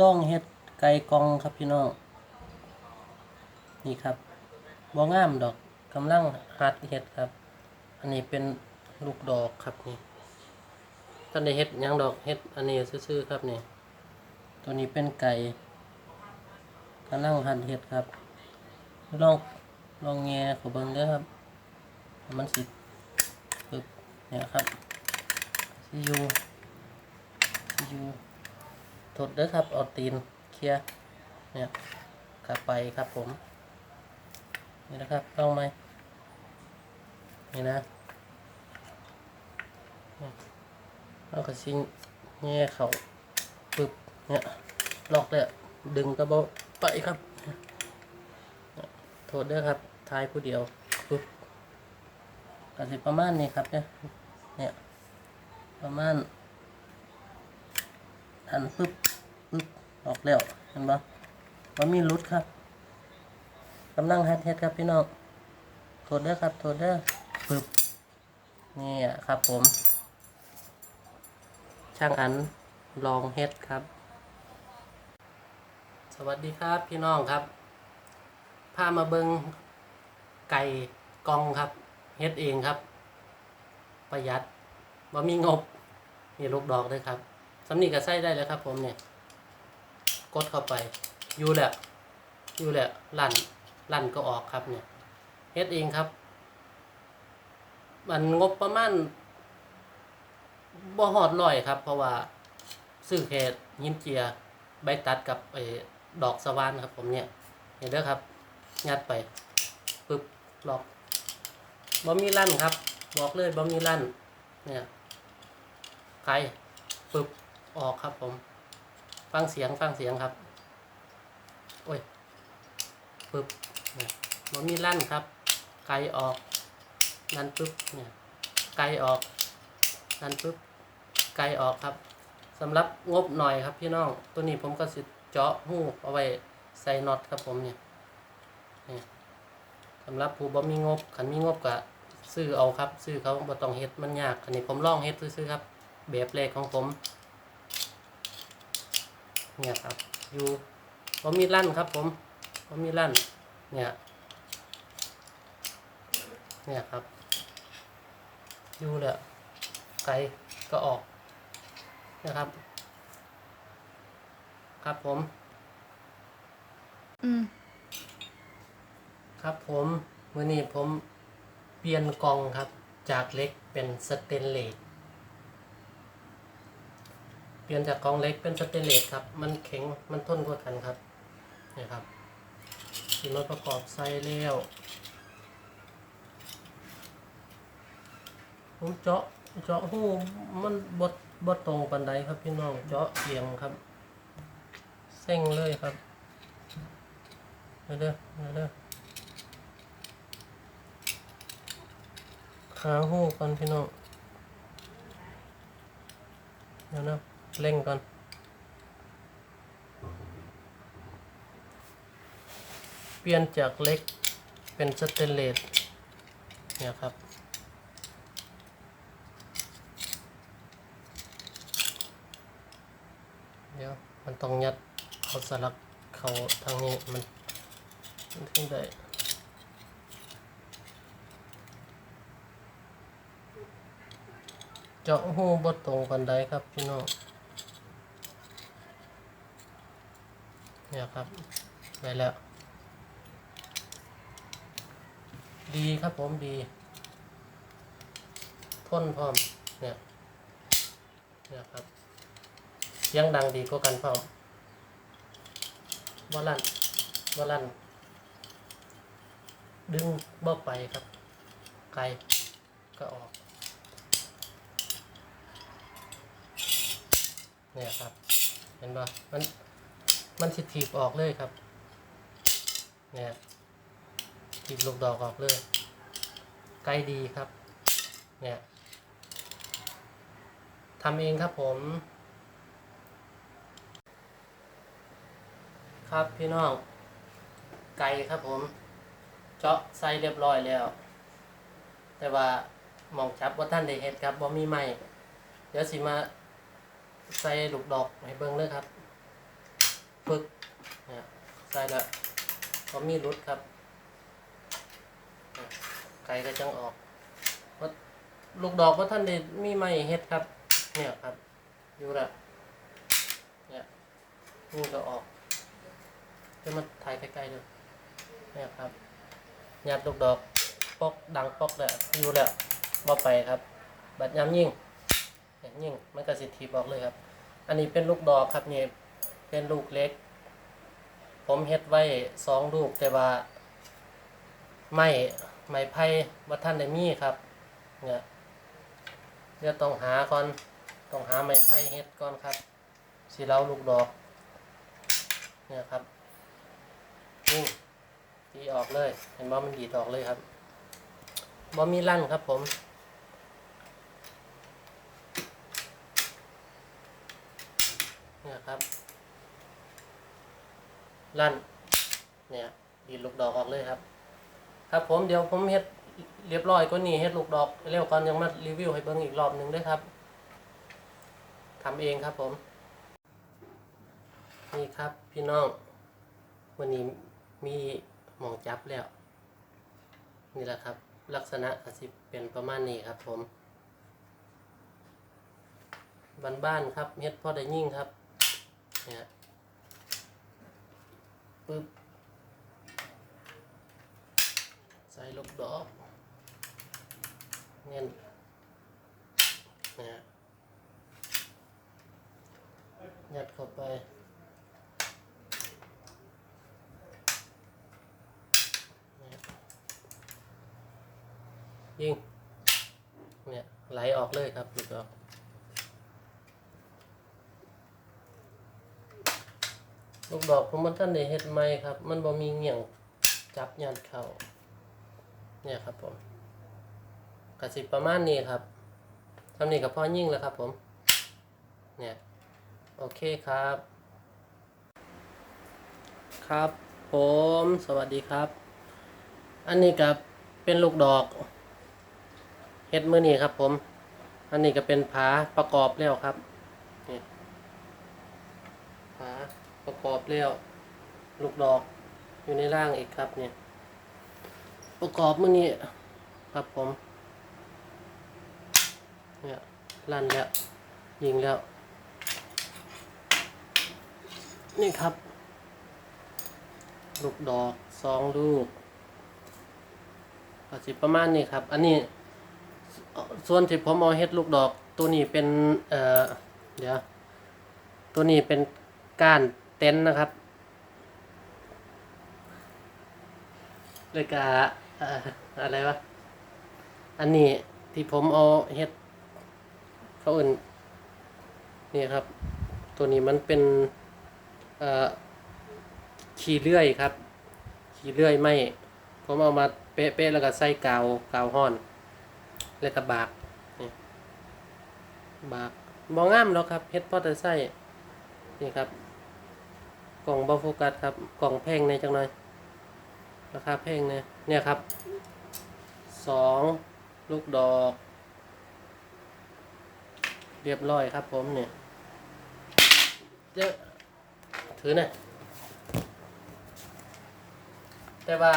ล่องเฮ็ดไก่กองครับพี่น้อง นี่ครับบ่งามดอกกำลังหัดเฮ็ดครับ อันนี้เป็นลูกดอกครับนี่ท่านได้เฮ็ดยังดอกเฮ็ดอันนี้ซื่อๆครับนี่ตัวนี้เป็นไก่กำลังหัดเฮ็ดครับลองลองแงเขอเบิ่งเด้อครับ มันสิปึ๊บเนี่ยครับสิอยู่สิอยู่ ถดเด้อครับเอาตีนเคลียร์เนี่ยกลับไปครับผม นี่นะครับลองไหมนี่นะเนี่ยแล้วก็ซิงแง่เขาปึ๊บเนี่ยล็อกเลยดึงกระเบาไปครับ โทษด้อครับทายผู้เดียวปึ๊บก็สิประมาณนี้ครับเนี่ยเนี่ยประมาณอันปึ๊บปึ๊บ ออกแล้วเห็นปะว่ามีรุดครับกำลังฮัดเฮ็ดครับพี่น้องโทษเด้อครับโทษเด้อปึ๊บนี่อะครับผม ช่างอันลองเฮ็ดครับ สวัสดีครับพี่น้องครับพามาเบิงไก่กองครับเฮ็ดเองครับ ประหยัดว่ามีงบมีลูกดอกด้วยครับสำนีก็ใส่ได้แล้วครับผมเนี่ย ดเข้าไป อยู่แหละอยู่แหละลั่นลั่นก็ออกครับเนี่ยเฮ็ดเองครับ มันงบประมาณบ่หอดร้อยครับ เพราะว่าซื้อแค่ยินเจียใบตัดกับไอ้ดอกสว่านครับ ผมเนี่ย เห็นเด้อครับยัดไปปึ๊บลอกบ่มีลั่นครับ บอกเลยบ่มีลั่น เนี่ยไกลปึ๊บออกครับผม ฟังเสียงฟังเสียงครับ โอ้ยปึ๊บเนี่ยบ่มีลั่นครับ ไกลออกนั่นปึ๊บเนี่ยไกลออกนั่นปึ๊บไกลออกครับสำหรับงบหน่อยครับพี่น้อง ตัวนี้ผมก็สิเจาะหูเอาไว้ใส่น็อตครับผมเนี่ยสำหรับผู้บ่มีงบขันมีงบก็ซื้อเอาครับ ซื้อเขาบ่ต้องเฮ็ดมันยากอันนี้ผมลองเฮ็ดซื้อครับ แบบแรกของผม เนี่ยครับ อยู่บ่มีลั่นครับ ผมบ่มีลั่น เนี่ย เนี่ยครับ อยู่แล้วไกลก็ออกนะครับ ครับผม อืม ครับผมมื่อนี้ผมเปลี่ยนกล่องครับ จากเล็กเป็นสเตนเลส เปลี่ยนจากกองเล็กเป็นสเตนเลสครับ มันแข็ง มันทนกว่ากันครับ นี่ครับที่มาประกอบใส่แล้วผมเจาะ เจาะหูมันบดบดตรงปันไดครับพี่น้อง เจาะเอียงครับ เส้งเลยครับเด้อเด้อขาหูก่อนพี่น้อง เดี๋ยวนะ เร่งก่อน เปลี่ยนจากเล็กเป็นสเตนเลสเนี่ยครับ เดี๋ยวมันต้องยัดเอาสลักเขาทางนี้มันมันถึงได้เจาะหูบดตรงกันได้ครับพี่น้อง เนี่ยครับได้แล้ว ดีครับผมดีทนพร้อมเนี่ยเนี่ยครับเสียงดังดีกว่ากันพร้อมบ่ลั่นบ่ลั่นดึงบ่ไปครับ ไกลก็ออกเนี่ยครับ เห็นป่ะมัน มันสิถีบออกเลยครับเนี่ยถีบลูกดอกออกเลยไกลดีครับ เนี่ยทำเองครับผม ครับพี่น้อง ไก่ครับผม เจาะใส่เรียบร้อยแล้ว แต่ว่ามองจับว่าท่านได้เห็ดครับบ่มีไม้เดี๋ยวสิมาใส่ลูกดอกให้เบิ่งเลยครับ ส่แล้วก็มีรุดครับไก่ก็จังออกว่าลูกดอกว่าท่านได้มีไม่เฮ็ดครับ เนี่ยครับ อยู่ละเนี่ยนี่ก็ออกจะมาถ่ายใกล้ๆดูเนี่ยครับยัดลูกดอกปอกดังปอกแล้วอยู่แล้วบ่ไปครับ บัดยำยิ่งยิ่งมันก็สิทีบอกเลยครับ อันนี้เป็นลูกดอกครับเนี่ยเป็นลูกเล็ก ผมเฮ็ดไว้สองลูกแต่ว่า ไม่ไม่ไผ่ว่าท่านได้มีครับ เนี่ยเดี๋ยวต้องหาก่อนต้องหาไม้ไผ่เฮ็ดก่อนครับสิเล้าลูกดอก เนี่ยครับนี่ตีออกเลย เห็นว่ามันดีดออกเลยครับบ่มีลั่นครับผม เนี่ยครับ ลั่น เนี่ยดีดลูกดอกออกเลยครับ ครับผมเดี๋ยวผมเฮ็ดเรียบร้อยก็นี่เฮ็ดลูกดอกเร็วก่อนยังมารีวิวให้เบิ่งอีกรอบหนึ่งด้วยครับทำเองครับผม นี่ครับพี่น้อง วันนี้มีหมองจับแล้ว นี่แหละครับ ลักษณะก็สิเป็นประมาณนี้ครับผมบ้านๆครับเฮ็ดพอได้ยิ่งครับเนี่ย ปึ๊บ ใส่ลูกดอกเงี้ยนะฮะยัดเข้าไปนี่ยยิงเนี่ยไหลออกเลยครับลูกดอก ลูกดอกผมมันท่านได้เฮ็ดไหมครับ มันบ่มีเงี่ยงจับยัดเข้าเนี่ยครับผมกระสิบประมาณนี้ครับทำนี่กับพ่อยิ่งแล้วครับ ผม เนี่ย โอเคครับ ครับผมสวัสดีครับ อันนี้กับเป็นลูกดอกเฮ็ดมือนี่ครับ ผม อันนี้ก็เป็นผาประกอบแล้วครับนี่ผา ประกอบแล้ว ลูกดอกอยู่ในร่างอีกครับเนี่ย ประกอบมื่อนี้ครับผม เนี่ยลั่นแล้ว ยิงแล้ว นี่ครับ ลูกดอกสองลูกก็สิประมาณนี้ครับ อันนี้สส่วนที่ผมเอาเฮ็ดลูกดอก ตัวนี้เป็น เอ่อ เดี๋ยว ตัวนี้เป็นก้าน เต็นท์นะครับเลยกาเอ่ออะไรวะ อันนี้ที่ผมเอาเฮ็ดเขาอื่นนี่ครับ ตัวนี้มันเป็นเอ่อขีเลื่อยครับ ขี่เลื่อยไม่ ผมเอามาเป๊ะๆแล้วก็ใส่กาวกาวห้อน แล้วก็บากนี่บากมองงามแล้วครับเฮ็ดพอแต่ใส่นี่ครับ กล่องบอโฟกัสครับ กล่องแพงในจังหน่อย ราคาแพงเนี่ยเนี่ยครับสองลูกดอก เรียบร้อยครับผมเนี่ยเดี๋ยวถือหน่ยแต่ว่า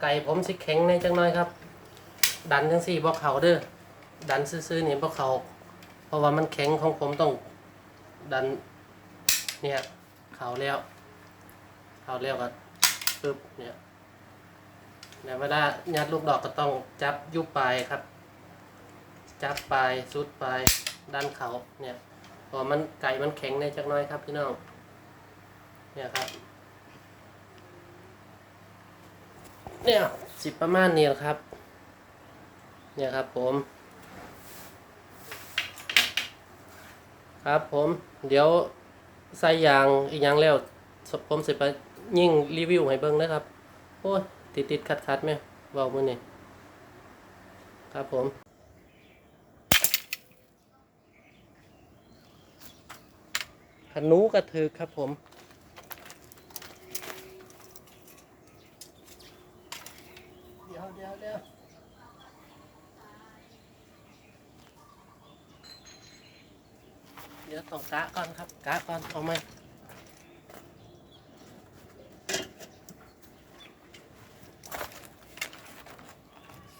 ไก่ผมสิแข็งในจังน้อยครับ ดันจังสี่บอกเขาเด้อดันซื่อๆนี่บอกเขาเพราะว่ามันแข็งของผมต้องดันเนี่ย เขาแล้วเขาแล้วก็ปึ๊บเนี่ยเนี่ยเวลายัดลูกดอกก็ต้องจับยุบปลายครับ จับปลายสุดปลายด้านเขาเนี่ยพอมันไก่มันแข็งในจักน้อยครับพี่น้องเนี่ยครับ เนี่ยสิบประมาณนี้แหละครับ เนี่ยครับผม ครับผม เดี๋ยว ใส่ยางอีกอย่างแล้วผมสิไปยิ่งรีวิวให้เบิ่งนะครับ โอ้ยติดติดขัดขัดไหมเบามือนี่ครับผม ขนูกระถือครับผม เดี๋ยวเดี๋ยวเดี๋ยวเดี๋ยวต้องกะก่อนครับ กะก่อนเอาไหม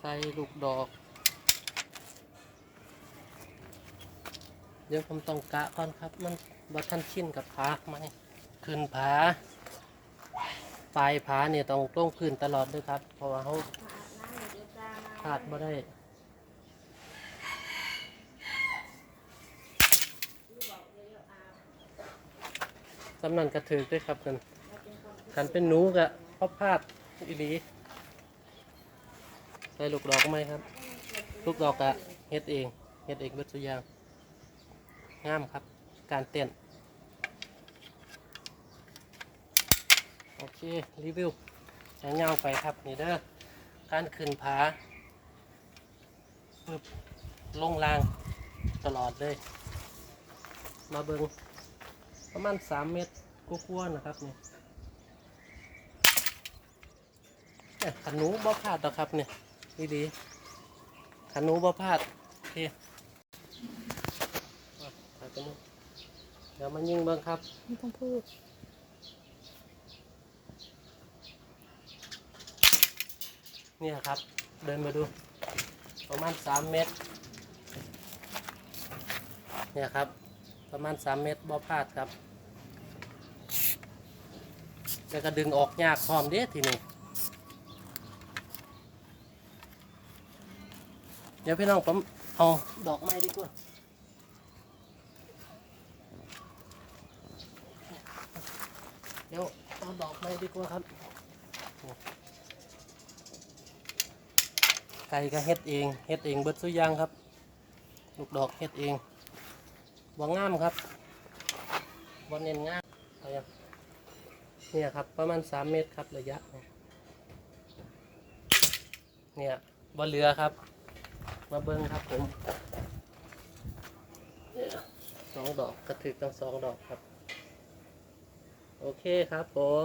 ส่ลูกดอก เดี๋ยวผมต้องกะก่อนครับ มันบ่ทันชินกับผาไหมขึ้นผาปลายผาเนี่ยต้องลงพื้นตลอดด้วยครับ เพราะว่าเขาพลาดบ่ได้สำนันกระถือด้วยครับกันกันเป็นหนูกะพอพลาดอีหลี ใส่ลูกดอกไหมครับ ลูกดอกกะเฮ็ดเองเฮ็ดเองเบิดสุยางงามครับ การเต้นโอเค รีวิวใช้เงาไปครับ นี่เด้อการขึ้นผาปึ๊บลงล่างตลอดเลย มาเบิงประมาณสามเมตรกว่าๆนะครับนี่เนี่ยขันหนูบ่พลาดหรอกครับเนี่ย ดีๆขันหนูบ่พลาดโอเคอะไปกันนู่นเดี๋ยวมายิงเบิ่งครับไม่ต้องพูดเนี่ยครับ เดินมาดู ประมาณสามเมตร เนี่ยครับ ประมาณสามเมตรบ่พลาดครับแล้วก็ดึงออกยากพร้อมเด้ทีนี้ เดี๋ยวพี่น้องผมเอาดอกไม้ดีกว่าเดี๋ยวเอาดอกไม้ดีกว่าครับไก่ก็เฮ็ดเองเฮ็ดเองเบิดสุยางครับ ลูกดอกเฮ็ดเองบ่งามครับบ่เน้นงามเอายังเนี่ยครับประมาณ 3 เมตรครับระยะ เนี่ยบ่เหลือครับ มาเบิ้งครับผมสองดอกกระถึกทั้งสองดอกครับ โอเคครับผม